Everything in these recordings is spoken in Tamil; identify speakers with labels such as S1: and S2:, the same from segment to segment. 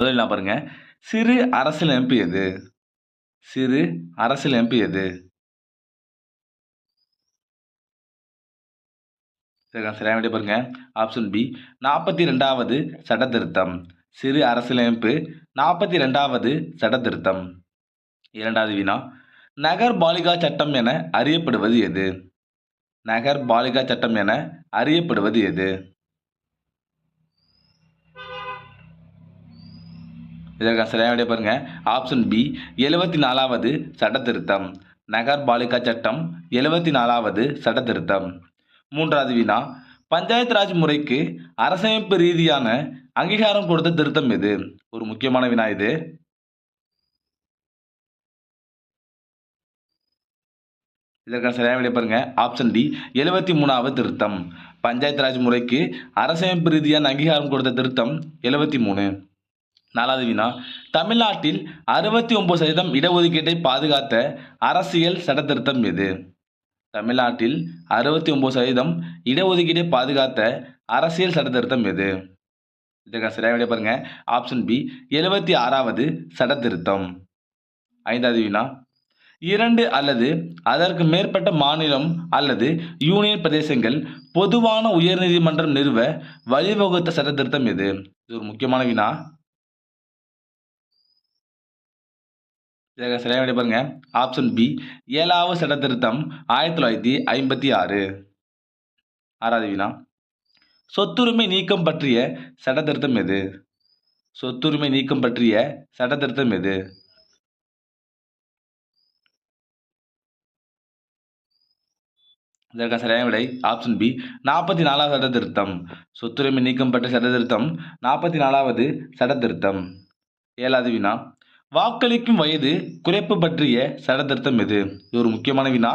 S1: முதல்ல பாருங்க. சிறு அரசியல் எம்பி எது? சிறு அரசியலமைப்பு எது? இதற்கான சரியான பாருங்க. ஆப்ஷன் பி நாற்பத்தி ரெண்டாவது சட்ட திருத்தம் சிறு அரசியலமைப்பு நாற்பத்தி ரெண்டாவது சட்ட திருத்தம் இரண்டாவது வினா நகர் பாலிகா சட்டம் என அறியப்படுவது எது? நகர் பாலிகா சட்டம் என அறியப்படுவது எது? இதற்கான சரியான விடை பாருங்கள் ஆப்ஷன் பி எழுபத்தி நாலாவது சட்ட திருத்தம் நகர் பாலிகா சட்டம் எழுபத்தி நாலாவது சட்ட திருத்தம் மூன்றாவது வினா பஞ்சாயத்து ராஜ் முறைக்கு அரசமைப்பு ரீதியான அங்கீகாரம் கொடுத்த திருத்தம் எது? ஒரு முக்கியமான வினா இது. இதற்கான சரியான விடை பாருங்க. ஆப்ஷன் டி எழுபத்தி மூணாவது திருத்தம். பஞ்சாயத்து ராஜ் முறைக்கு அரசமைப்பு ரீதியான அங்கீகாரம் கொடுத்த திருத்தம் எழுபத்தி மூணு நாலாவது வினா தமிழ்நாட்டில் அறுபத்தி ஒன்பது சதவீதம் இடஒதுக்கீட்டை பாதுகாத்த அரசியல் சட்டத்திருத்தம் எது? தமிழ்நாட்டில் அறுபத்தி ஒன்பது சதவீதம் இடஒதுக்கீட்டை பாதுகாத்த அரசியல் சட்ட திருத்தம் எது இதற்கான சரியாக விட பாருங்க. ஆப்ஷன் பி எழுபத்தி ஆறாவது சட்டத்திருத்தம். ஐந்தாவது வினா இரண்டு அல்லது அதற்கு மேற்பட்ட மாநிலம் அல்லது யூனியன் பிரதேசங்கள் பொதுவான உயர்நீதிமன்றம் நிறுவ வழிவகுத்த சட்ட திருத்தம் எது? இது ஒரு முக்கியமான வினா இதற்கு சரியாக விடை பாருங்க? ஆப்ஷன் பி ஏழாவது சட்ட திருத்தம் ஆயிரத்தி தொள்ளாயிரத்தி ஐம்பத்தி ஆறு. ஆறாவது வினா சொத்துரிமை நீக்கம் பற்றிய சட்ட திருத்தம் எது? சொத்துரிமை நீக்கம் பற்றிய சட்ட திருத்தம் எது? இதற்கான சரியான விடை ஆப்ஷன் பி நாற்பத்தி நாலாவது சட்ட திருத்தம் சொத்துரிமை நீக்கம் பற்றிய சட்ட திருத்தம் நாற்பத்தி நாலாவது சட்ட திருத்தம் ஏழாவது வினா வாக்களிக்கும் வயது குறைப்பு பற்றிய சடத்திருத்தம் எது? இது ஒரு முக்கியமான வினா.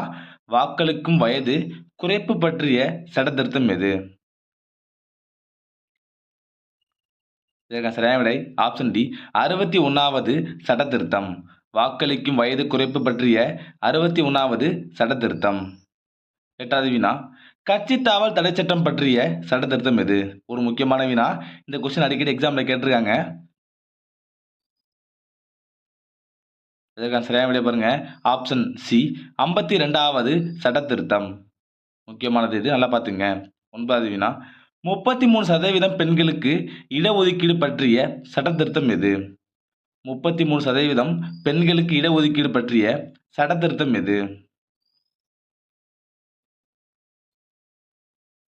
S1: வாக்களிக்கும் வயது குறைப்பு பற்றிய சடத்திருத்தம் எது? சரியான விடை. ஆப்ஷன் டி அறுபத்தி ஒன்றாவது சட்ட திருத்தம் வாக்களிக்கும் வயது குறைப்பு பற்றிய அறுபத்தி ஒன்றாவது சட்ட திருத்தம் எட்டாவது வினா. கட்சி தாவல் தடை சட்டம் பற்றிய சட்ட திருத்தம் எது? ஒரு முக்கியமான வினா. இந்த கொஸ்டின் அடிக்கடி எக்ஸாமில் கேட்டிருக்காங்க. இதற்கான சரியான விடை பாருங்க. ஆப்ஷன் சி ஐம்பத்தி ரெண்டாவது சட்ட திருத்தம் முக்கியமானது இது. நல்லா பார்த்துங்க. ஒன்பதாவது வினா முப்பத்தி மூணு சதவீதம் பெண்களுக்கு இடஒதுக்கீடு பற்றிய சட்ட திருத்தம் எது? முப்பத்தி மூணு சதவீதம் பெண்களுக்கு இடஒதுக்கீடு பற்றிய சட்ட திருத்தம் எது?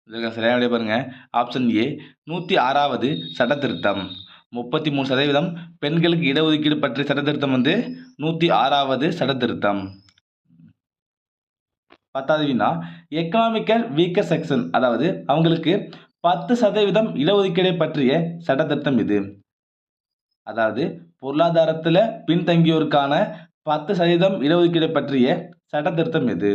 S1: இதற்கான சரியான விடை பாருங்க. ஆப்ஷன் ஏ நூற்றி ஆறாவது சட்ட திருத்தம் முப்பத்தி மூணு சதவீதம் பெண்களுக்கு இடஒதுக்கீடு பற்றிய சட்ட திருத்தம் வந்து நூற்றி ஆறாவது சட்ட திருத்தம் பத்தாவது வினா எக்கனாமிக்கல் வீக்கர் செக்ஷன் அதாவது அவங்களுக்கு பத்து சதவீதம் இடஒதுக்கீடை பற்றிய சட்ட திருத்தம் இது. அதாவது பொருளாதாரத்தில் பின்தங்கியோருக்கான பத்து சதவீதம் இடஒதுக்கீடை பற்றிய சட்ட திருத்தம் எது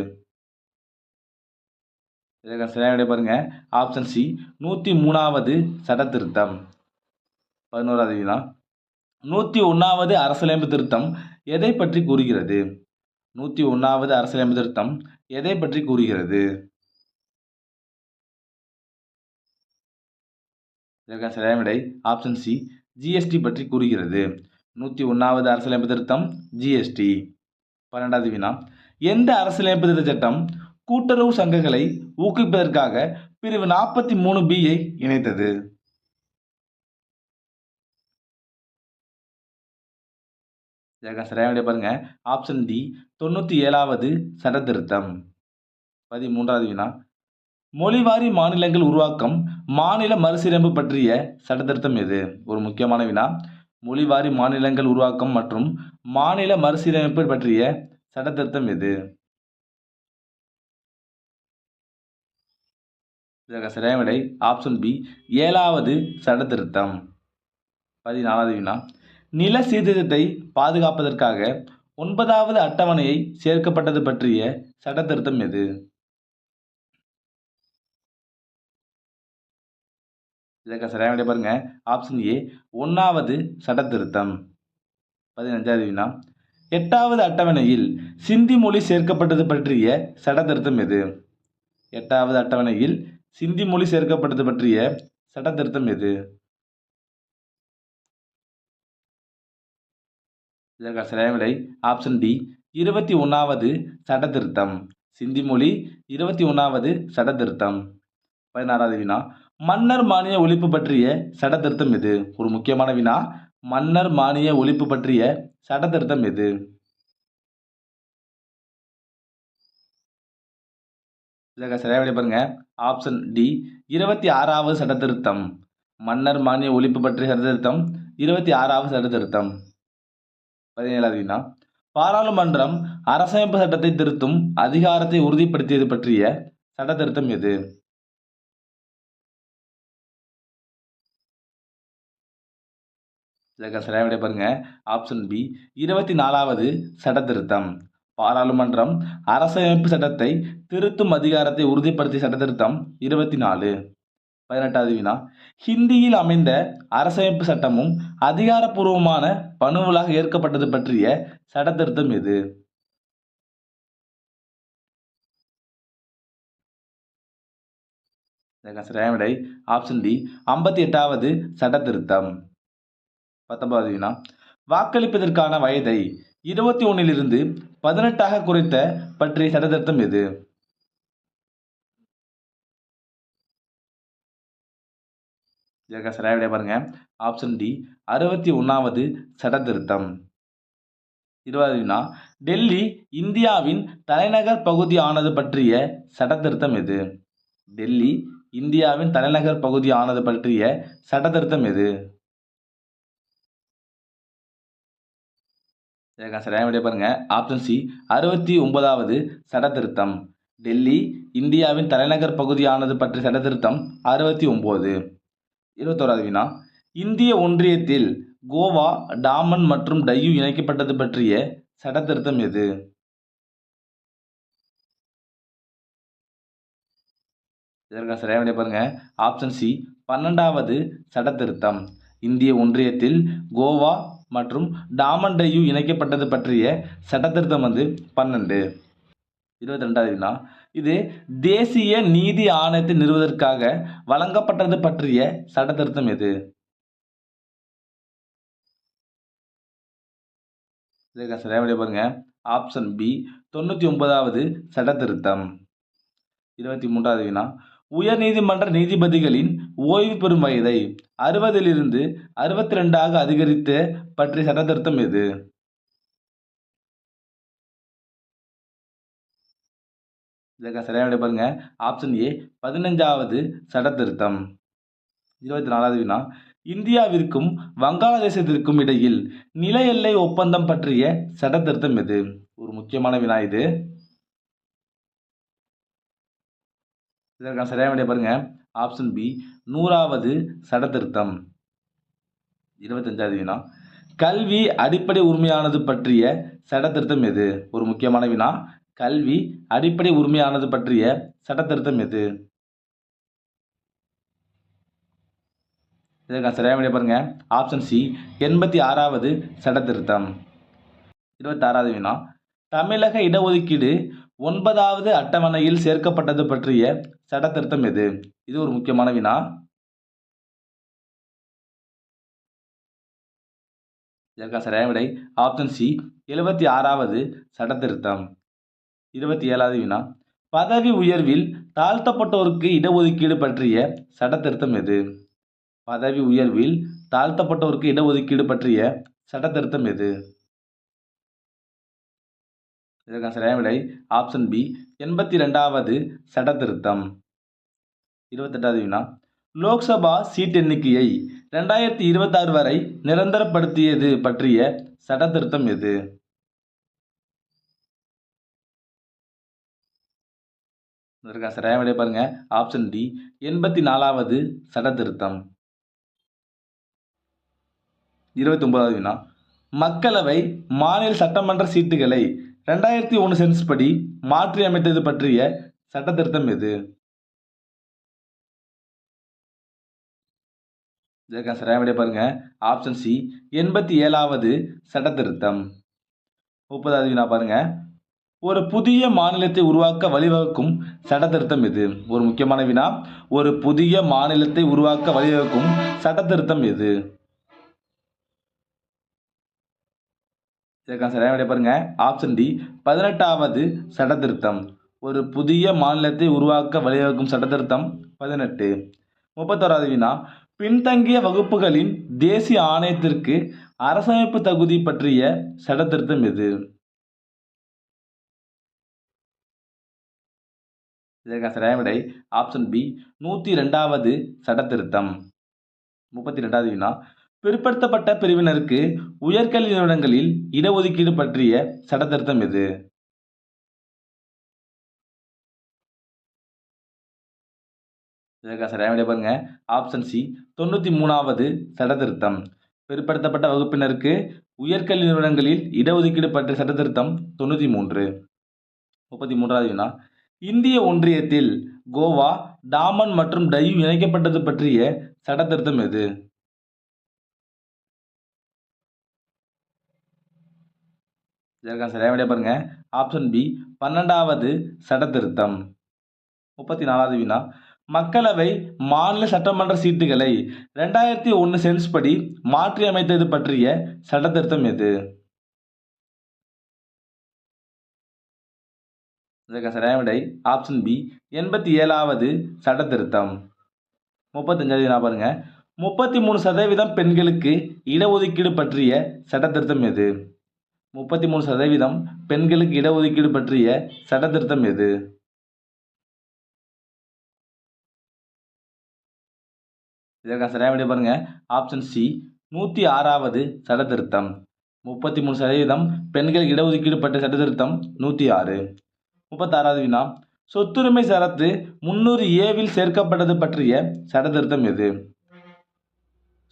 S1: இதற்கான சரியான பாருங்க. ஆப்ஷன் சி நூற்றி மூணாவது சட்டத்திருத்தம். திருத்தம் வினா நூற்றி ஒன்றாவது அரசியலமைப்பு திருத்தம் எதை பற்றி கூறுகிறது? நூற்றி ஒன்றாவது அரசியலமைப்பு திருத்தம் எதை பற்றி கூறுகிறது? இதற்கான சரியான விடை ஆப்ஷன் சி ஜிஎஸ்டி பற்றி கூறுகிறது. நூற்றி ஒன்றாவது அரசியலமைப்பு திருத்தம் ஜிஎஸ்டி பன்னெண்டாவது வினா எந்த அரசியலமைப்பு திருத்த சட்டம் கூட்டுறவு சங்கங்களை ஊக்குவிப்பதற்காக பிரிவு நாற்பத்தி மூணு பியை இணைத்தது? இதற்கான சரியான விடை ஆப்ஷன் டி தொண்ணூற்றி ஏழாவது சட்டத்திருத்தம். பதிமூன்றாவது வினா. மொழிவாரி மாநிலங்கள் உருவாக்கம் மாநில மறுசீரமைப்பு பற்றிய சட்டத்திருத்தம் எது? ஒரு முக்கியமான வினா. மொழிவாரி மாநிலங்கள் உருவாக்கம் மற்றும் மாநில மறுசீரமைப்பு பற்றிய சட்டத்திருத்தம் எது? இதற்கு சரியான விடை. ஆப்ஷன் பி ஏழாவது சட்டத்திருத்தம். பதினாலாவது வினா. நில சீர்திருத்தத்தை பாதுகாப்பதற்காக ஒன்பதாவது அட்டவணையை சேர்க்கப்பட்டது பற்றிய சட்டத்திருத்தம் எது? இதற்கு சரியான விடை பாருங்க. ஆப்ஷன் ஏ ஒன்றாவது சட்டத்திருத்தம். பதினஞ்சாவது வினா. எட்டாவது அட்டவணையில் சிந்தி மொழி சேர்க்கப்பட்டது பற்றிய சட்டத்திருத்தம் எது? எட்டாவது அட்டவணையில் சிந்தி மொழி சேர்க்கப்பட்டது பற்றிய சட்டத்திருத்தம் எது? இதற்கான சரியான விடை ஆப்ஷன் டி இருபத்தி ஒன்றாவது சட்ட திருத்தம் சிந்தி மொழி இருபத்தி ஒன்றாவது சட்ட திருத்தம் பதினாறாவது வினா மன்னர் மானிய ஒழிப்பு பற்றிய சட்ட திருத்தம் எது? ஒரு முக்கியமான வினா மன்னர் மானிய ஒழிப்பு பற்றிய சட்ட திருத்தம் எது? இதற்கான சரியான விடை பாருங்க. ஆப்ஷன் டி இருபத்தி ஆறாவது சட்ட திருத்தம் மன்னர் மானிய ஒழிப்பு பற்றிய சட்ட திருத்தம் இருபத்தி ஆறாவது சட்ட திருத்தம் பதினேழாவது வினா பாராளுமன்றம் அரசமைப்பு சட்டத்தை திருத்தும் அதிகாரத்தை உறுதிப்படுத்தியது பற்றிய சட்ட திருத்தம் எது பாருங்க ஆப்ஷன் பி இருபத்தி நாலாவது சட்ட திருத்தம் பாராளுமன்றம் அரசமைப்பு சட்டத்தை திருத்தும் அதிகாரத்தை உறுதிப்படுத்திய சட்ட திருத்தம் இருபத்தி நாலு பதினெட்டாவது வினா ஹிந்தியில் அமைந்த அரசமைப்பு சட்டமும் அதிகாரப்பூர்வமான பணுவலாக ஏற்கப்பட்டது பற்றிய சட்டத்திருத்தம் எது? இதற்கான ஆப்ஷன் டி ஐம்பத்தி எட்டாவது சட்டத்திருத்தம். பத்தொன்பதாவது வினா வாக்களிப்பதற்கான வயதை இருபத்தி ஒன்னிலிருந்து பதினெட்டாக குறைத்த பற்றிய சட்டத்திருத்தம் எது? இதற்கான சரியான விட பாருங்க. ஆப்ஷன் டி அறுபத்தி ஒன்றாவது சட்டத்திருத்தம் இருபது வினா டெல்லி இந்தியாவின் தலைநகர் பகுதி ஆனது பற்றிய சட்ட திருத்தம் எது? டெல்லி இந்தியாவின் தலைநகர் பகுதி ஆனது பற்றிய சட்ட திருத்தம் எது? இதற்கான சரியான விடை பாருங்க. ஆப்ஷன் சி அறுபத்தி ஒன்பதாவது சட்டத்திருத்தம் டெல்லி இந்தியாவின் தலைநகர் பகுதியானது பற்றிய சட்ட திருத்தம் அறுபத்தி ஒம்பது இருபத்தோராது வினா. இந்திய ஒன்றியத்தில் கோவா டாமன் மற்றும் டையூ இணைக்கப்பட்டது பற்றிய சட்ட திருத்தம் எது இதற்கான சரியாக பாருங்க. ஆப்ஷன் சி பன்னெண்டாவது சட்டத்திருத்தம். இந்திய ஒன்றியத்தில் கோவா மற்றும் டாமன் டையூ இணைக்கப்பட்டது பற்றிய சட்டத்திருத்தம் வந்து பன்னெண்டு. இருபத்தி ரெண்டாவது வினா. இது தேசிய நீதி ஆணையத்தை நிறுவதற்காக வழங்கப்பட்டது பற்றிய சட்ட திருத்தம் எது இதற்கான பாருங்க. ஆப்ஷன் பி தொண்ணூற்றி ஒன்பதாவது சட்டத்திருத்தம். இருபத்தி மூன்றாவது வினா உயர்நீதிமன்ற நீதிபதிகளின் ஓய்வு பெறும் வயதை அறுபதிலிருந்து அறுபத்தி ரெண்டாக அதிகரித்த பற்றிய சட்டத்திருத்தம் எது? இதற்கான சரியான விடை பாருங்க. ஆப்ஷன் ஏ பதினஞ்சாவது சட்டத்திருத்தம் இருபத்தி நாலாவது வினா. இந்தியாவிற்கும் வங்காளதேசத்திற்கும் இடையில் நில எல்லை ஒப்பந்தம் பற்றிய சட்டத்திருத்தம் எது? ஒரு முக்கியமான வினா இது. இதற்கான சரியான விடைய பாருங்க. ஆப்ஷன் பி நூறாவது சடத்திருத்தம். இருபத்தஞ்சாவது வினா. கல்வி அடிப்படை உரிமையானது பற்றிய சட்ட திருத்தம் எது? ஒரு முக்கியமான வினா. கல்வி அடிப்படை உரிமையானது பற்றிய சட்டத்திருத்தம் எது? இதற்கான சரியான விடை பாருங்க. ஆப்ஷன் சி எண்பத்தி ஆறாவது சட்டத்திருத்தம். இருபத்தாறாவது வினா தமிழக இடஒதுக்கீடு ஒன்பதாவது அட்டவணையில் சேர்க்கப்பட்டது பற்றிய சட்ட திருத்தம் எது? இது ஒரு முக்கியமான வினா இதற்கான சரியான விடை ஆப்ஷன் சி எழுபத்தி ஆறாவது சட்டத்திருத்தம். இருபத்தி ஏழாவது வினா. பதவி உயர்வில் தாழ்த்தப்பட்டோருக்கு இடஒதுக்கீடு பற்றிய சட்ட திருத்தம் எது? பதவி உயர்வில் தாழ்த்தப்பட்டோருக்கு இடஒதுக்கீடு பற்றிய சட்ட திருத்தம் எது? இதற்கான சரியான விடை ஆப்ஷன் பி எண்பத்தி ரெண்டாவது சட்ட திருத்தம் இருபத்தெட்டாவது வினா. லோக்சபா சீட் எண்ணிக்கையை ரெண்டாயிரத்தி இருபத்தாறு வரை நிரந்தரப்படுத்தியது பற்றிய சட்டத்திருத்தம் எது? இதற்கான சரியான விடை பாருங்க. ஆப்ஷன் டி எண்பத்தி நாலாவது சடத்திருத்தம் இருபத்தி ஒன்பதாவது வினா. மக்களவை மாநில சட்டமன்ற சீட்டுகளை ரெண்டாயிரத்தி ஒன்று சென்ஸ் படி மாற்றி அமைத்தது பற்றிய சட்டத்திருத்தம் எது? இதற்கான சரியான விடை பாருங்க. ஆப்ஷன் சி எண்பத்தி ஏழாவது சட்டத்திருத்தம் முப்பதாவது வினா பாருங்க. ஒரு புதிய மாநிலத்தை உருவாக்க வழிவகுக்கும் சட்டத்திருத்தம் இது ஒரு முக்கியமான வினா. ஒரு புதிய மாநிலத்தை உருவாக்க வழிவகுக்கும் சட்ட திருத்தம் எது இதற்கான சரியான பாருங்க. ஆப்ஷன் டி பதினெட்டாவது சட்டத்திருத்தம். ஒரு புதிய மாநிலத்தை உருவாக்க வழிவகுக்கும் சட்ட திருத்தம் பதினெட்டு. முப்பத்தோராவது வினா. பின்தங்கிய வகுப்புகளின் தேசிய ஆணையத்திற்கு அரசமைப்பு தகுதி பற்றிய சட்டத்திருத்தம் எது? இதற்கான சரியான விடை ஆப்ஷன் பி நூற்றி ரெண்டாவது சட்டத்திருத்தம். முப்பத்தி ரெண்டாவது வினா. பிற்படுத்தப்பட்ட பிரிவினருக்கு உயர்கல்வி நிறுவனங்களில் இடஒதுக்கீடு பற்றிய சட்டத்திருத்தம் எது? இதற்கான சரியான விடை பாருங்க. ஆப்ஷன் சி தொண்ணூற்றி மூணாவது சட்டத்திருத்தம். பிற்படுத்தப்பட்ட வகுப்பினருக்கு உயர்கல்வி நிறுவனங்களில் இடஒதுக்கீடு பற்றிய சட்டத்திருத்தம் தொண்ணூற்றி மூன்று. முப்பத்தி மூன்றாவது வினா. இந்திய ஒன்றியத்தில் கோவா டாமன் மற்றும் டையூ இணைக்கப்பட்டது பற்றிய சட்டத்திருத்தம் எது? இதற்கான சரியான பாருங்க. ஆப்ஷன் பி பன்னெண்டாவது சட்டத்திருத்தம். முப்பத்தி நாலாவது வினா மக்களவை மாநில சட்டமன்ற சீட்டுகளை ரெண்டாயிரத்தி ஒன்று சென்ஸ் படி மாற்றி அமைத்தது பற்றிய சட்டத்திருத்தம் எது? இதற்கு சரியான விடை ஆப்ஷன் பி எண்பத்தி ஏழாவது சட்ட திருத்தம் முப்பத்தஞ்சாவது நான் பாருங்க. முப்பத்தி மூணு சதவீதம் பெண்களுக்கு இடஒதுக்கீடு பற்றிய சட்ட திருத்தம் எது? முப்பத்தி மூணு சதவீதம் பெண்களுக்கு இடஒதுக்கீடு பற்றிய சட்ட திருத்தம் எது? இதற்கான சரியான விடை பாருங்க. ஆப்ஷன் சி நூற்றி ஆறாவது சட்ட திருத்தம் முப்பத்தி மூணு சதவீதம் பெண்களுக்கு இடஒதுக்கீடு பற்றிய சட்ட திருத்தம் நூற்றி ஆறு. முப்பத்தாறாவது வினா. சொத்துரிமை சரத்து முன்னூறு ஏவில் சேர்க்கப்பட்டது பற்றிய சடதிருத்தம் எது?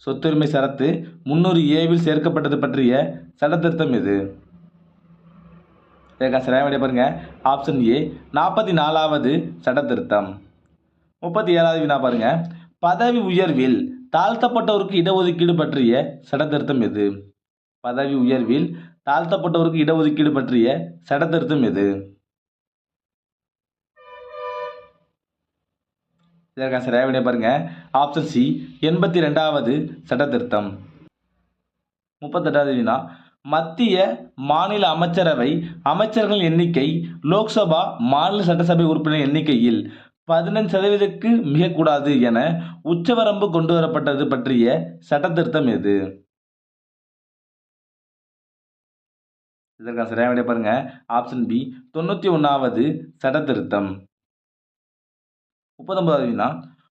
S1: சொத்துரிமை சரத்து முன்னூறு ஏவில் சேர்க்கப்பட்டது பற்றிய சடத்திருத்தம் எது? இதற்கான சரியான பாருங்க. ஆப்ஷன் ஏ நாற்பத்தி நாலாவது சடதிருத்தம் முப்பத்தி ஏழாவது வினா பாருங்க. பதவி உயர்வில் தாழ்த்தப்பட்டவருக்கு இடஒதுக்கீடு பற்றிய சடத்திருத்தம் எது? பதவி உயர்வில் தாழ்த்தப்பட்டவருக்கு இடஒதுக்கீடு பற்றிய சட்ட திருத்தம் எது? இதற்கான சரியாக விடை பாருங்க ஆப்ஷன் சி எண்பத்தி ரெண்டாவது சட்ட திருத்தம் முப்பத்தெட்டாவது வினா மத்திய மாநில அமைச்சரவை அமைச்சர்கள் எண்ணிக்கை லோக்சபா மாநில சட்டசபை உறுப்பினர் எண்ணிக்கையில் பதினஞ்சு சதவீதத்துக்கு மிகக்கூடாது என உச்சவரம்பு கொண்டு வரப்பட்டது பற்றிய சட்ட திருத்தம் எது இதற்கான சரியாக விடை பாருங்க. ஆப்ஷன் பி தொண்ணூற்றி ஒன்றாவது சட்ட திருத்தம் முப்பத்தொன்பதாவது வினா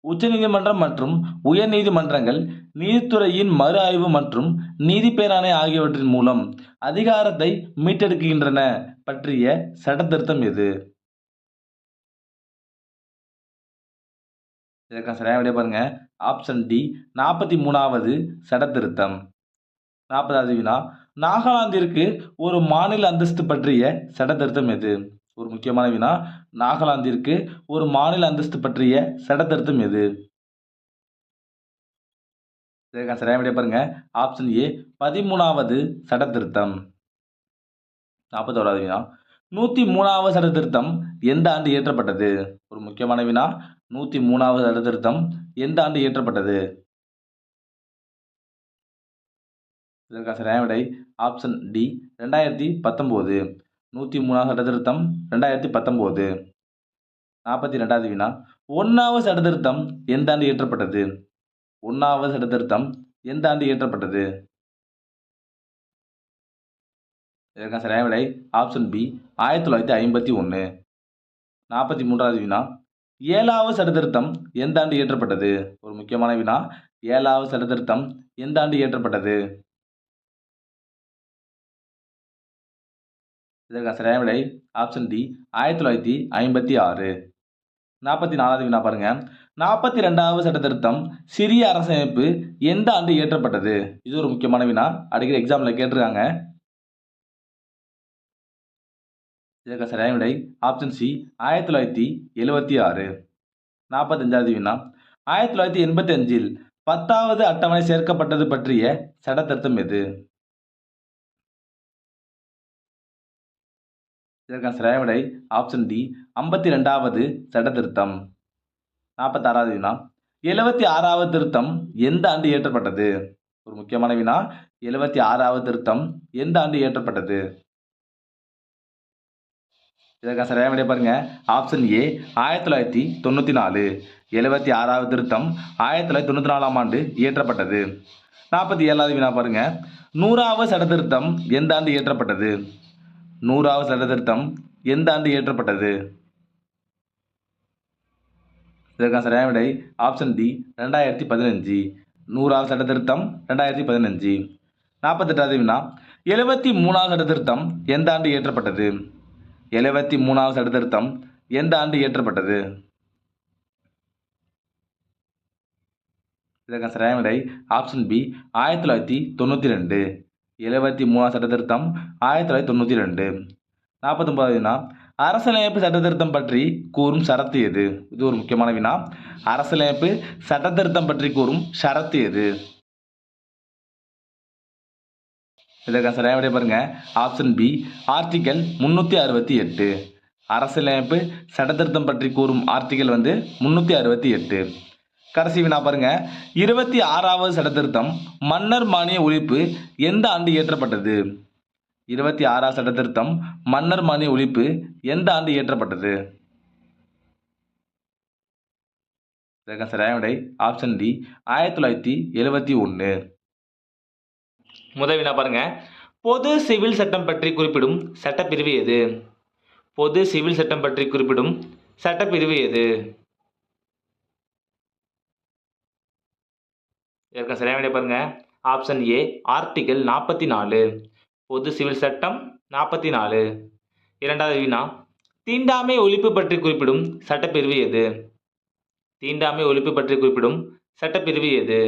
S1: உச்சநீதிமன்றம் மற்றும் உயர்நீதிமன்றங்கள் நீதித்துறையின் மறு ஆய்வு மற்றும் நீதி பேராணை ஆகியவற்றின் மூலம் அதிகாரத்தை மீட்டெடுக்கின்றன பற்றிய சட்டத்திருத்தம் எது? இதற்கான சரியான விடை பாருங்க. ஆப்ஷன் டி நாற்பத்தி மூணாவது சட்டத்திருத்தம். நாற்பதாவது வினா நாகாலாந்திற்கு ஒரு மாநில அந்தஸ்து பற்றிய சட்டத்திருத்தம் எது? ஒரு முக்கியமான வினா. நாகாலாந்திற்கு ஒரு மாநில அந்தஸ்து பற்றிய சட்ட திருத்தம் எது? இதற்கான சரியான விடை பாருங்க. ஆப்ஷன் ஏ பதிமூணாவது சடத்திருத்தம் நாற்பத்தோராவது வினா. நூற்றி மூணாவது சடத்திருத்தம் எந்த ஆண்டு இயற்றப்பட்டது? ஒரு முக்கியமான வினா. நூற்றி மூணாவது சடத்திருத்தம் எந்த ஆண்டு இயற்றப்பட்டது? இதற்கான சரியான விடை. ஆப்ஷன் டி ரெண்டாயிரத்தி பத்தொம்போது. நூற்றி மூணாவது சட்டத்திருத்தம் ரெண்டாயிரத்தி பத்தொம்போது. நாற்பத்தி ரெண்டாவது வினா. ஒன்றாவது சட்டத்திருத்தம் எந்த ஆண்டு இயற்றப்பட்டது? ஒன்றாவது சட்டத்திருத்தம் எந்த ஆண்டு இயற்றப்பட்டது? இதற்கான சரியான விடை ஆப்ஷன் பி ஆயிரத்தி தொள்ளாயிரத்தி ஐம்பத்தி ஒன்று நாற்பத்தி மூன்றாவது வினா. ஏழாவது சட்டத்திருத்தம் எந்த ஆண்டு இயற்றப்பட்டது? ஒரு முக்கியமான வினா. ஏழாவது சட்டத்திருத்தம் எந்த ஆண்டு இயற்றப்பட்டது? இதற்கான சரியான விடை ஆப்ஷன் டி ஆயிரத்தி தொள்ளாயிரத்தி ஐம்பத்தி ஆறு. நாற்பத்தி நாலாவது வினா பாருங்க. நாற்பத்தி ரெண்டாவது சட்ட திருத்தம் சிறிய அரசமைப்பு எந்த ஆண்டு இயற்றப்பட்டது? இது ஒரு முக்கியமான வினா. அடிக்கடி எக்ஸாமில் கேட்டிருக்காங்க. இதற்கு சரியான விடை ஆப்ஷன் சி ஆயிரத்தி தொள்ளாயிரத்தி எழுபத்தி ஆறு. நாற்பத்தஞ்சாவது வினா. ஆயிரத்தி தொள்ளாயிரத்தி எண்பத்தி அஞ்சில் பத்தாவது அட்டவணை சேர்க்கப்பட்டது பற்றிய சட்ட திருத்தம் எது? இதற்கான சரியான விடை ஆப்ஷன் டி ஐம்பத்தி ரெண்டாவது சட்ட திருத்தம் நாற்பத்தாறாவது வினா. எழுபத்தி ஆறாவது திருத்தம் எந்த ஆண்டு இயற்றப்பட்டது? ஒரு முக்கியமான வினா. எழுபத்தி ஆறாவது திருத்தம் எந்த ஆண்டு இயற்றப்பட்டது? இதற்கான சரியான விடை பாருங்க. ஆப்ஷன் ஏ ஆயிரத்தி தொள்ளாயிரத்தி தொண்ணூற்றி நாலு. எழுபத்தி ஆறாவது திருத்தம் ஆயிரத்தி தொள்ளாயிரத்தி தொண்ணூற்றி நாலாம் ஆண்டு இயற்றப்பட்டது. நாற்பத்தி ஏழாவது வினா பாருங்க. நூறாவது சட்ட திருத்தம் எந்த ஆண்டு இயற்றப்பட்டது? நூறாவது சட்டத்திருத்தம் எந்த ஆண்டு இயற்றப்பட்டது? இதற்கான சரியான விடை ஆப்ஷன் டி ரெண்டாயிரத்தி பதினஞ்சு. நூறாவது சட்டத்திருத்தம் ரெண்டாயிரத்தி பதினஞ்சு. நாற்பத்தெட்டாவது வினா எழுபத்தி மூணாவது சட்டத்திருத்தம் எந்த ஆண்டு இயற்றப்பட்டது? எழுபத்தி மூணாவது சட்டத்திருத்தம் எந்த ஆண்டு இயற்றப்பட்டது? இதற்கான சரியான விடை ஆப்ஷன் பி ஆயிரத்தி தொள்ளாயிரத்தி தொண்ணூற்றி ரெண்டு. எழுபத்தி மூணாவது சட்டத்திருத்தம் ஆயிரத்தி தொள்ளாயிரத்தி தொண்ணூற்றி ரெண்டு நாற்பத்தொம்பதாவது வினா. அரசியலமைப்பு சட்டத்திருத்தம் பற்றி கூறும் சரத்து எது? இது ஒரு முக்கியமான வினா. அரசியலமைப்பு சட்டத்திருத்தம் பற்றி கூறும் ஷரத்து எது? இதற்கான சரியாக விடை பாருங்க. ஆப்ஷன் பி ஆர்டிகல் முந்நூற்றி அறுபத்தி எட்டு. அரசியலமைப்பு சட்டத்திருத்தம் பற்றி கூறும் ஆர்டிகல் வந்து முந்நூற்றி அறுபத்தி எட்டு. கடைசி வினா பாருங்க. இருபத்தி ஆறாவது சட்ட திருத்தம் மன்னர் மானிய ஒழிப்பு எந்த ஆண்டு இயற்றப்பட்டது? இருபத்தி ஆறாவது சட்ட திருத்தம் மன்னர் மானிய ஒழிப்பு எந்த ஆண்டு இயற்றப்பட்டது? சரியான விடை ஆப்ஷன் டி ஆயிரத்தி தொள்ளாயிரத்தி எழுபத்தி ஒன்று முதல் வினா பாருங்க. பொது சிவில் சட்டம் பற்றி குறிப்பிடும் சட்டப்பிரிவு எது? பொது சிவில் சட்டம் பற்றி குறிப்பிடும் சட்டப்பிரிவு எது? இதற்கு சரியான விடை பாருங்கள் ஆப்ஷன் ஏ ஆர்டிகல் நாற்பத்தி நாலு பொது சிவில் சட்டம் நாற்பத்தி நாலு இரண்டாவது வினா தீண்டாமை ஒழிப்பு பற்றி குறிப்பிடும் சட்டப்பிரிவு எது? தீண்டாமை ஒழிப்பு பற்றி குறிப்பிடும் சட்டப்பிரிவு எது?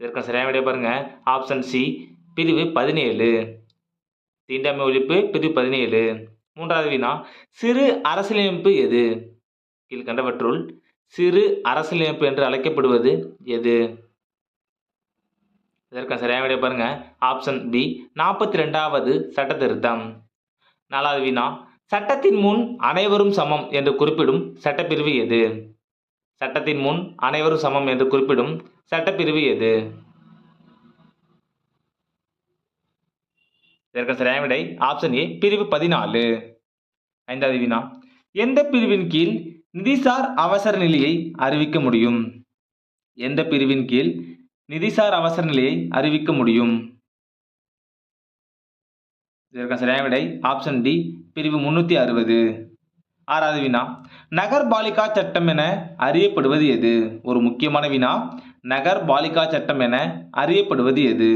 S1: இதற்கு சரியான விடை பாருங்க. ஆப்ஷன் சி பிரிவு பதினேழு. தீண்டாமை ஒழிப்பு பிரிவு பதினேழு. மூன்றாவது வினா சிறு அரசியலமைப்பு எது? கீழ்கண்டவற்றுள் சிறு அரசியலமைப்பு என்று அழைக்கப்படுவது எது? இதற்கான சரியான விடை பாருங்க. ஆப்ஷன் பி நாற்பத்தி ரெண்டாவது சட்ட திருத்தம். நாலாவது வினா சட்டத்தின் முன் அனைவரும் சமம் என்று குறிப்பிடும் சட்டப்பிரிவு எது? சட்டத்தின் முன் அனைவரும் சமம் என்று குறிப்பிடும் சட்டப்பிரிவு எது? இதற்கு சரியான விடை ஆப்ஷன் ஏ பிரிவு பதினாலு. ஐந்தாவது வினா எந்த பிரிவின் கீழ் நிதிசார் அவசர நிலையை அறிவிக்க முடியும். எந்த பிரிவின் கீழ் நிதிசார் அவசர நிலையை அறிவிக்க முடியும்? இதற்கான சரியான விடை. ஆப்ஷன் டி பிரிவு முன்னூற்றி அறுபது. ஆறாவது வினா. நகர் பாலிகா சட்டம் என அறியப்படுவது எது? ஒரு முக்கியமான வினா. நகர் பாலிகா சட்டம் என அறியப்படுவது எது?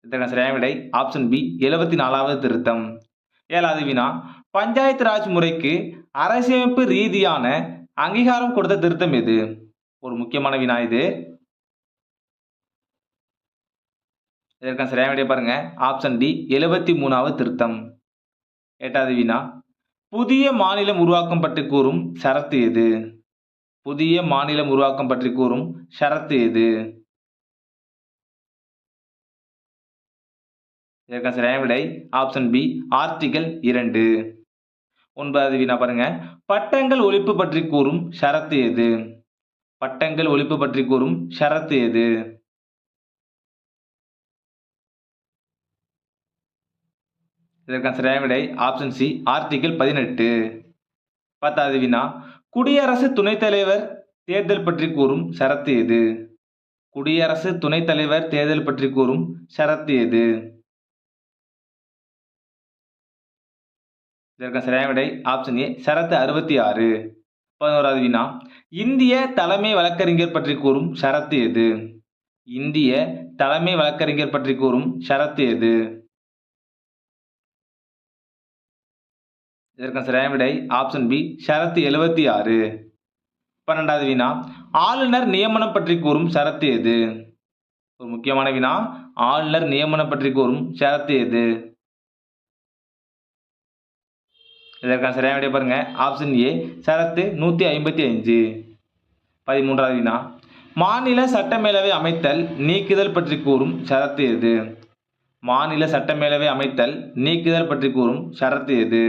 S1: இதற்கான சரியான விடை. ஆப்ஷன் பி எழுபத்தி நாலாவது திருத்தம். ஏழாவது வினா பஞ்சாயத்து ராஜ் முறைக்கு அரசியமைப்பு ரீதியான அங்கீகாரம் கொடுத்த திருத்தம் எது? ஒரு முக்கியமான வினா இது. இதற்கான சரியான விடைய பாருங்க. ஆப்ஷன் டி எழுபத்தி மூணாவது திருத்தம். எட்டாவது வினா புதிய மாநிலம் உருவாக்கம் பற்றி கூறும் ஷரத்து எது? புதிய மாநிலம் உருவாக்கம் பற்றி கூறும் ஷரத்து எது? இதற்கான சரியான விடை ஆப்ஷன் பி ஆர்டிகல் இரண்டு. ஒன்பதாவது வினா பாருங்க. பட்டங்கள் ஒழிப்பு பற்றி கூறும் ஷரத்து எது? பட்டங்கள் ஒழிப்பு பற்றி கூறும் ஷரத்து எது? இதற்கான சரியான விடை ஆப்ஷன் சி ஆர்டிகல் பதினெட்டு. பத்தாவது வினா குடியரசு துணைத் தலைவர் தேர்தல் பற்றி கூறும் ஷரத்து எது? குடியரசு துணைத் தலைவர் தேர்தல் பற்றி கூறும் ஷரத்து எது? இதற்கான சரியான விடை ஆப்ஷன் ஏ ஷரத்து அறுபத்தி ஆறு. பதினோராவது வினா. இந்திய தலைமை வழக்கறிஞர் பற்றி கூறும் ஷரத்து எது? இந்திய தலைமை வழக்கறிஞர் பற்றி கூறும் ஷரத்து எது? இதற்கான சரியான விடை ஆப்ஷன் பி ஷரத்து எழுபத்தி ஆறு. பன்னெண்டாவது வினா. ஆளுநர் நியமனம் பற்றி கூறும் ஷரத்து எது? ஒரு முக்கியமான வினா. ஆளுநர் நியமனம் பற்றி கூறும் ஷரத்து எது? இதற்கான சரியான விடைய பாருங்க. ஆப்ஷன் ஏ சரத்து நூற்றி ஐம்பத்தி அஞ்சு பதிமூன்றாவது வினா மாநில சட்டமேலவை அமைத்தல் நீக்குதல் பற்றி கூறும் ஷரத்து எது? மாநில சட்டமேலவை அமைத்தல் நீக்குதல் பற்றி கூறும் ஷரத்து எது?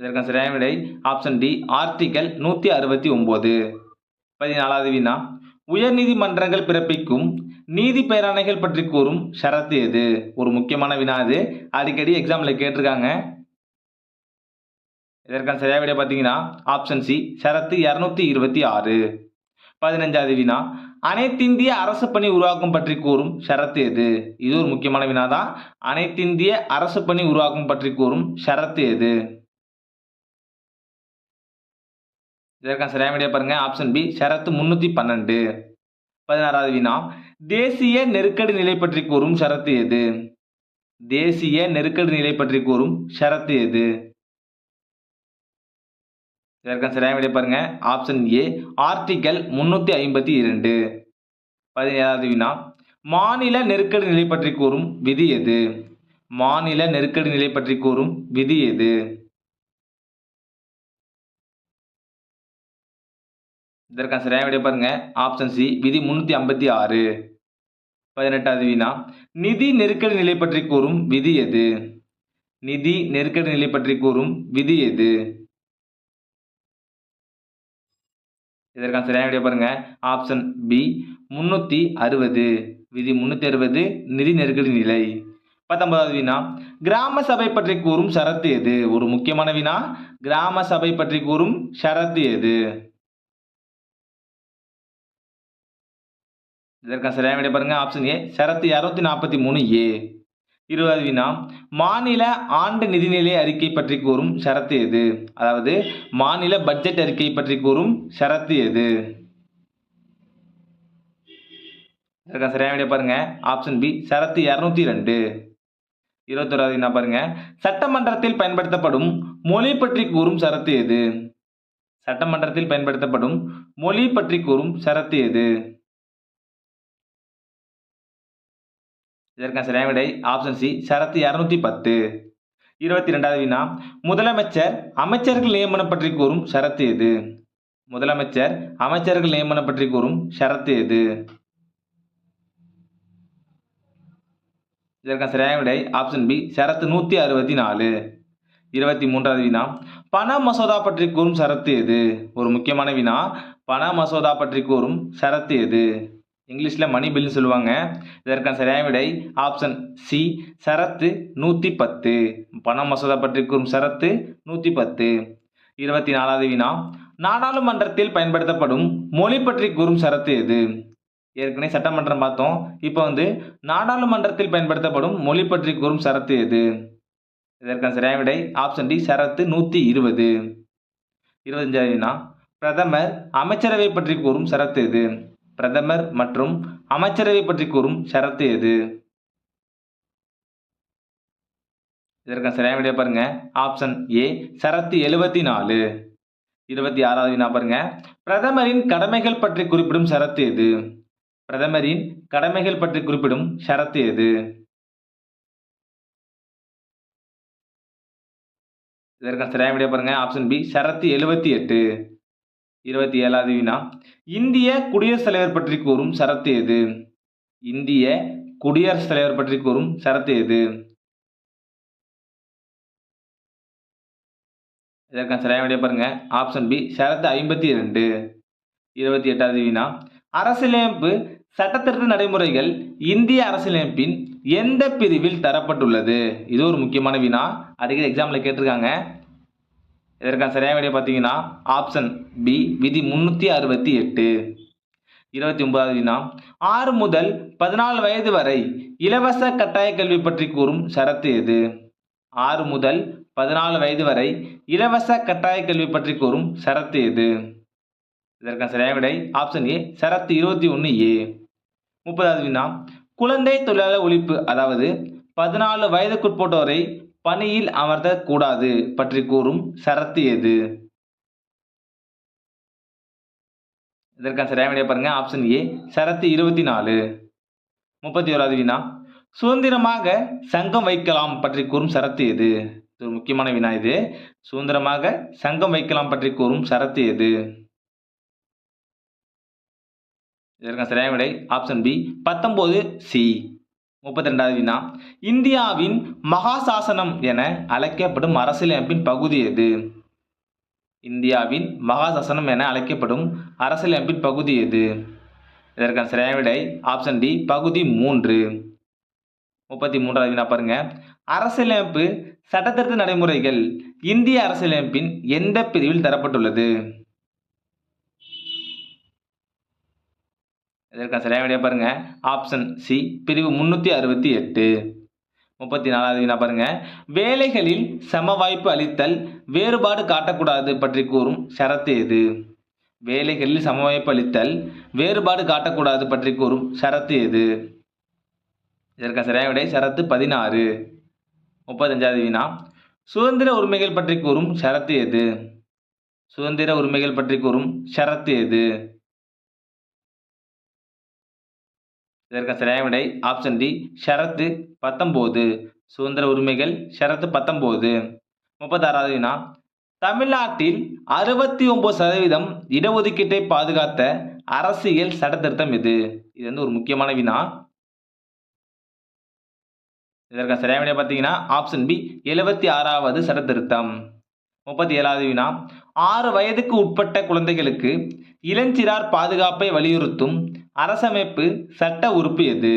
S1: இதற்கான சரியான விடை. ஆப்ஷன் டி ஆர்டிகல் நூற்றி அறுபத்தி ஒம்பது. பதினாலாவது வினா உயர்நீதிமன்றங்கள் பிறப்பிக்கும் நீதி பேராணைகள் பற்றி கூறும் ஷரத்து எது? ஒரு முக்கியமான வினா அது. அடிக்கடி எக்ஸாமில் கேட்டிருக்காங்க. இதற்கான சரியாக விட பார்த்தீங்கன்னா ஆப்ஷன் சி ஷரத்து இரநூத்தி இருபத்தி ஆறு. பதினஞ்சாவது வினா அனைத்திந்திய அரசு பணி உருவாக்கம் பற்றி கூறும் ஷரத்து எது? இது ஒரு முக்கியமான வினா தான் அனைத்திந்திய அரசு பணி உருவாக்கம் பற்றி கூறும் ஷரத்து எது? இதற்கான சரியான விடையை பாருங்க. ஆப்ஷன் பி ஷரத்து முன்னூற்றி பன்னெண்டு. பதினாறாவது வினா தேசிய நெருக்கடி நிலை பற்றி கூறும் ஷரத்து எது? தேசிய நெருக்கடி நிலை பற்றி கூறும் ஷரத்து எது? இதற்கான சரியான விடை பாருங்க. ஆப்ஷன் ஏ ஆர்டிகல் முன்னூற்றி ஐம்பத்தி இரண்டு. பதினேழாவது வினா மாநில நெருக்கடி நிலை பற்றி கூறும் விதி எது? மாநில நெருக்கடி நிலை பற்றி கூறும் விதி எது? இதற்கான சரியான விடை பாருங்க. ஆப்ஷன் சி விதி முன்னூற்றி ஐம்பத்தி ஆறு. பதினெட்டாவது வினா. நிதி நெருக்கடி நிலை பற்றி கூறும் விதி எது? நிதி நெருக்கடி நிலை பற்றி கூறும் விதி எது? இதற்கான சரியான விடை பாருங்க. ஆப்ஷன் பி முன்னூற்றி அறுபது. விதி முன்னூற்றி அறுபது நிதி நெருக்கடி நிலை. பத்தொன்பதாவது வினா. கிராம சபை பற்றி கூறும் ஷரத்து எது? ஒரு முக்கியமான வினா. கிராம சபை பற்றி கூறும் ஷரத்து எது? இதற்கான சரியான விடை பாருங்க. ஆப்ஷன் ஏ சரத்து இரநூத்தி நாற்பத்தி மூணு ஏ இருபது வினா மாநில ஆண்டு நிதிநிலை அறிக்கை பற்றி கூறும் ஷரத்து எது? அதாவது மாநில பட்ஜெட் அறிக்கை பற்றி கூறும் ஷரத்து எது? இதற்கான சரியான விடை பாருங்க. ஆப்ஷன் பி சரத்து இரநூத்தி ரெண்டு இருபத்தோராவது வினா பாருங்க. சட்டமன்றத்தில் பயன்படுத்தப்படும் மொழி பற்றி கூறும் சரத்து எது? சட்டமன்றத்தில் பயன்படுத்தப்படும் மொழி பற்றி கூறும் சரத்து எது? இதற்கான சரியான விடை ஆப்ஷன் சி சரத்து இரநூத்தி பத்து. இருபத்தி ரெண்டாவது வினா முதலமைச்சர் அமைச்சர்கள் நியமனம் பற்றி கூறும் ஷரத்து எது? முதலமைச்சர் அமைச்சர்கள் நியமனம் பற்றி கூறும் ஷரத்து எது? இதற்கான சரியான விடை ஆப்ஷன் பி ஷரத்து நூற்றி அறுபத்தி நாலு. இருபத்தி மூன்றாவது வினா பண மசோதா பற்றி கூறும் ஷரத்து எது? ஒரு முக்கியமான வினா பண மசோதா பற்றி கூறும் ஷரத்து எது? இங்கிலீஷில் மணி பில்னு சொல்லுவாங்க. இதற்கான சரியான விடை ஆப்ஷன் சி சரத்து நூற்றி பத்து பண மசோதா பற்றி கூறும் சரத்து நூற்றி பத்து இருபத்தி நாலாவது வினா நாடாளுமன்றத்தில் பயன்படுத்தப்படும் மொழி பற்றி கூறும் சரத்து எது? ஏற்கனவே சட்டமன்றம் பார்த்தோம். இப்போ வந்து நாடாளுமன்றத்தில் பயன்படுத்தப்படும் மொழி பற்றி கூறும் சரத்து எது? இதற்கான சரியான விடை ஆப்ஷன் டி சரத்து நூற்றி இருபது இருபத்தஞ்சாவது வினா பிரதமர் அமைச்சரவை பற்றி கூறும் சரத்து எது? பிரதமர் மற்றும் அமைச்சரவை பற்றி கூறும் ஷரத்து எது? இதற்கான சரியான விடையை பாருங்க. ஆப்ஷன் ஏ ஷரத்து எழுபத்தி நாலு இருபத்தி ஆறாவது வினா பாருங்க. பிரதமரின் கடமைகள் பற்றி குறிப்பிடும் ஷரத்து எது? பிரதமரின் கடமைகள் பற்றி குறிப்பிடும் ஷரத்து எது? இதற்கான சரியான விடையை பாருங்க. ஆப்ஷன் பி ஷரத்து எழுபத்தி எட்டு இருபத்தி ஏழாவது வினா இந்திய குடியரசுத் தலைவர் பற்றி கூறும் சரத்து எது? இந்திய குடியரசுத் தலைவர் பற்றி கூறும் சரத்து எது? இதற்கான சரியான விடையை பாருங்க. ஆப்ஷன் பி சரத்து ஐம்பத்தி ரெண்டு இருபத்தி எட்டாவது வினா அரசியலமைப்பு சட்டத்திருத்த நடைமுறைகள் இந்திய அரசியலமைப்பின் எந்த பிரிவில் தரப்பட்டுள்ளது? இது ஒரு முக்கியமான வினா அடிக்கடி எக்ஸாமில் கேட்டிருக்காங்க. இதற்கான சரியான விடையை பார்த்தீங்கன்னா ஆப்ஷன் பி விதி முன்னூற்றி அறுபத்தி எட்டு. இருபத்தி ஒன்பதாவது வினா. ஆறு முதல் பதினாலு வயது வரை இலவச கட்டாய கல்வி பற்றி கூறும் சரத்து எது? ஆறு முதல் பதினாலு வயது வரை இலவச கட்டாய கல்வி பற்றி கூறும் சரத்து எது? இதற்கான சரியான விடை ஆப்ஷன் ஏ சரத்து இருபத்தி ஒன்று ஏ. முப்பதாவது வினா. குழந்தை தொழிலாளர் ஒழிப்பு அதாவது பதினாலு வயதுக்குட்பட்டோரை பணியில் அமர்த்தக்கூடாது பற்றி கூறும் சரத்து எது? இதற்கான சரியான விடையை பாருங்க? ஆப்ஷன் ஏ சரத்து இருபத்தி நாலு முப்பத்தி ஓராவது வினா. சுதந்திரமாக சங்கம் வைக்கலாம் பற்றி கூறும் சரத்து எது? இது ஒரு முக்கியமான வினா இது. சுதந்திரமாக சங்கம் வைக்கலாம் பற்றி கூறும் சரத்து எது? இதற்கான சரியான விடை ஆப்ஷன் பி பத்தொம்போது சி முப்பத்தி ரெண்டாவது வினா. இந்தியாவின் மகாசாசனம் என அழைக்கப்படும் அரசியலமைப்பின் பகுதி எது? இந்தியாவின் மகாசாசனம் என அழைக்கப்படும் அரசியலமைப்பின் பகுதி எது? இதற்கான சரியான விடை ஆப்ஷன் டி பகுதி மூன்று. முப்பத்தி மூன்றாவது வினா பாருங்க. அரசியலமைப்பு சட்டத்திருத்த நடைமுறைகள் இந்திய அரசியலமைப்பின் எந்த பிரிவில் தரப்பட்டுள்ளது? இதற்கான சரியான விடையா பாருங்க. ஆப்ஷன் சி பிரிவு முன்னூற்றி அறுபத்தி எட்டு. முப்பத்தி நாலாவது வினா பாருங்க. வேலைகளில் சம வாய்ப்பு அளித்தல் வேறுபாடு காட்டக்கூடாது பற்றி கூறும் ஷரத்து எது? வேலைகளில் சமவாய்ப்பளித்தல் வேறுபாடு காட்டக்கூடாது பற்றி கூறும் ஷரத்து எது? இதற்கு சரியான விடை ஷரத்து பதினாறு. முப்பத்தஞ்சாவது வினா சுதந்திர உரிமைகள் பற்றி கூறும் ஷரத்து எது? சுதந்திர உரிமைகள் பற்றி கூறும் ஷரத்து எது? இதற்கு சரியான விடை ஆப்ஷன் டி ஷரத்து பத்தொம்போது. சுதந்திர உரிமைகள் ஷரத்து பத்தொம்போது. முப்பத்தாறாவது வினா. தமிழ்நாட்டில் அறுபத்தி ஒன்பது சதவீதம் இடஒதுக்கீட்டை பாதுகாத்த அரசியல் சட்டத்திருத்தம் இது இது வந்து ஒரு முக்கியமான வினா. இதற்கு சரியான விடை பார்த்தீங்கன்னா ஆப்ஷன் பி எழுபத்தி ஆறாவது சட்டத்திருத்தம். முப்பத்தி ஏழாவது வினா. ஆறு வயதுக்கு உட்பட்ட குழந்தைகளுக்கு இளஞ்சிறார் பாதுகாப்பை வலியுறுத்தும் அரசமைப்பு சட்ட உறுப்பு எது?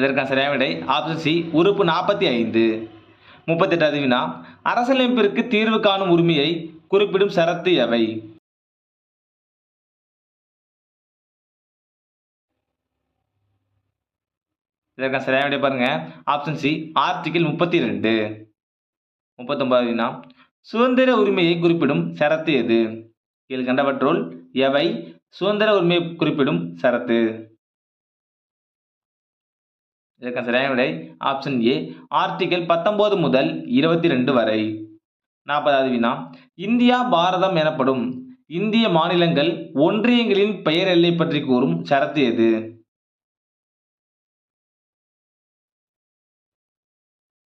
S1: இதற்கான சரியான விடை ஆப்ஷன் சி உறுப்பு நாற்பத்தி ஐந்து முப்பத்தெட்டாவது வினா அரசியலமைப்பிற்கு தீர்வு காணும் உரிமையை குறிப்பிடும் சரத்து எவை? இதற்கான சரியான விடை பாருங்க. ஆப்ஷன் சி ஆர்டிகிள் முப்பத்தி ரெண்டு முப்பத்தொன்பதாவது வினா சுதந்திர உரிமையை குறிப்பிடும் சரத்து எது? கீழ்கண்டவற்றுள் எவை? சுதந்திர உரிமையை குறிப்பிடும் சரத்து இதற்கான சரியான விடை ஆப்ஷன் ஏ ஆர்டிகல் பத்தொன்பது முதல் இருபத்தி ரெண்டு வரை. நாற்பதாவது வினா. இந்தியா பாரதம் எனப்படும் இந்திய மாநிலங்கள் ஒன்றியங்களின் பெயர் எல்லை பற்றி கூறும் சரத்து எது?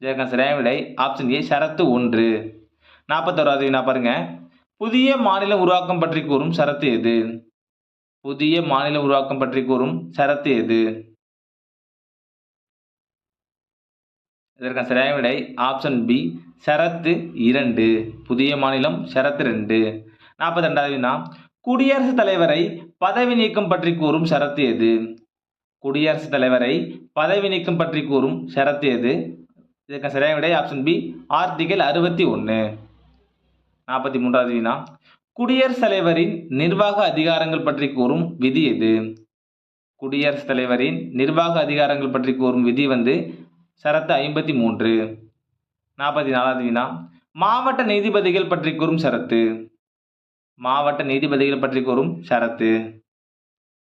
S1: இதற்கான சரியான விடை ஆப்ஷன் ஏ ஷரத்து ஒன்று. நாற்பத்தோராவது வினா பாருங்க. புதிய மாநில உருவாக்கம் பற்றி கூறும் சரத்து எது? புதிய மாநில உருவாக்கம் பற்றி கூறும் சரத்து எது? இதற்கான சரியான விடை ஆப்ஷன் பி ஷரத்து இரண்டு. புதிய மாநிலம் ஷரத்து ரெண்டு. நாற்பத்தி ரெண்டாவது வினா குடியரசுத் தலைவரை பதவி நீக்கம் பற்றி கூறும் ஷரத்து எது? குடியரசுத் தலைவரை பதவி நீக்கம் பற்றி கூறும் ஷரத்து எது? இதற்கான சரியான விடை ஆப்ஷன் பி ஆர்டிகல் அறுபத்தி ஒன்று நாற்பத்தி மூன்றாவது வினா குடியரசுத் தலைவரின் நிர்வாக அதிகாரங்கள் பற்றி கூறும் விதி எது? குடியரசுத் தலைவரின் நிர்வாக அதிகாரங்கள் பற்றி கூறும் விதி வந்து சரத்து ஐம்பத்தி மூன்று. நாற்பத்தி நாலாவது வினா மாவட்ட நீதிபதிகள் பற்றி கூறும் சரத்து. மாவட்ட நீதிபதிகள் பற்றி கூறும் சரத்து.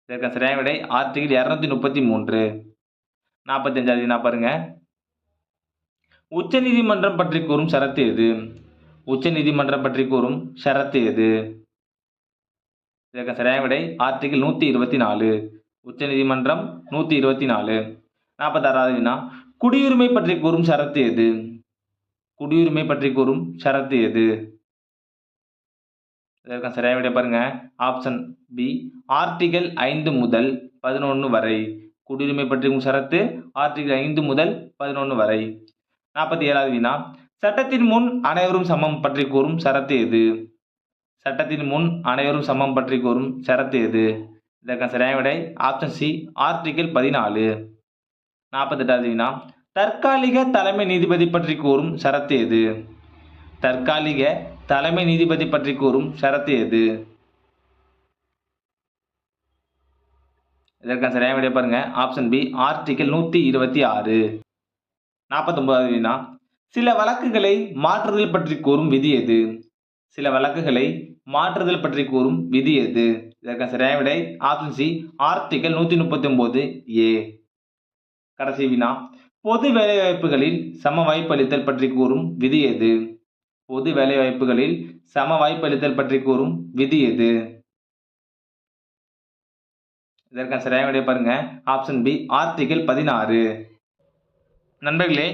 S1: இதற்கான சரியான விடை ஆர்டிகிள் இரநூத்தி முப்பத்தி மூன்று. நாற்பத்தி அஞ்சாவது வினா பாருங்க. உச்ச நீதிமன்றம் பற்றி கூறும் சரத்து எது? உச்ச நீதிமன்றம் பற்றி கூறும் ஷரத்து எது? இதற்கு சரியான விடை ஆர்டிகிள் நூற்றி இருபத்தி நாலு. உச்ச நீதிமன்றம் நூற்றி இருபத்தி நாலு. நாற்பத்தாறாவது வினா குடியுரிமை பற்றி கூறும் ஷரத்து எது? குடியுரிமை பற்றி கூறும் ஷரத்து எது? இதற்கான சரியான விட பாருங்க. ஆப்ஷன் பி ஆர்டிகல் ஐந்து முதல் பதினொன்று வரை. குடியுரிமை பற்றி கூறும் ஷரத்து ஆர்டிகல் ஐந்து முதல் பதினொன்று வரை. நாற்பத்தி ஏழாவது வினா சட்டத்தின் முன் அனைவரும் சமம் பற்றி கூறும் சரத்து எது? சட்டத்தின் முன் அனைவரும் சமம் பற்றி கூறும் சரத்து எது? இதற்கான சரியான விடை. ஆப்ஷன் சி ஆர்டிகல் பதினாலு. நாற்பத்தெட்டாவது வினா தற்காலிக தலைமை நீதிபதி பற்றி கூறும் சரத்து எது? தற்காலிக தலைமை நீதிபதி பற்றி கூறும் சரத்து எது? இதற்கான சரியான விடை பாருங்க. ஆப்ஷன் பி ஆர்டிகல் நூற்றி இருபத்தி ஆறு. நாற்பத்தொன்பதாவது வினா சில வழக்குகளை மாற்றுதல் பற்றி கூறும் விதி எது? சில வழக்குகளை மாற்றுதல் பற்றி கூறும் விதி எது? இதற்கான சரியான விடை ஆப்ஷன் சி ஆர்டிகல் நூற்றி முப்பத்தி ஒன்பது ஏ கடைசி வினா. பொது வேலைவாய்ப்புகளில் சம வாய்ப்பளித்தல் பற்றி கூறும் விதி எது? பொது வேலைவாய்ப்புகளில் சம வாய்ப்பளித்தல் பற்றி கூறும் விதி எது? இதற்கான சரியான விடை பாருங்க. ஆப்ஷன் பி ஆர்டிகல் பதினாறு. நண்பர்களே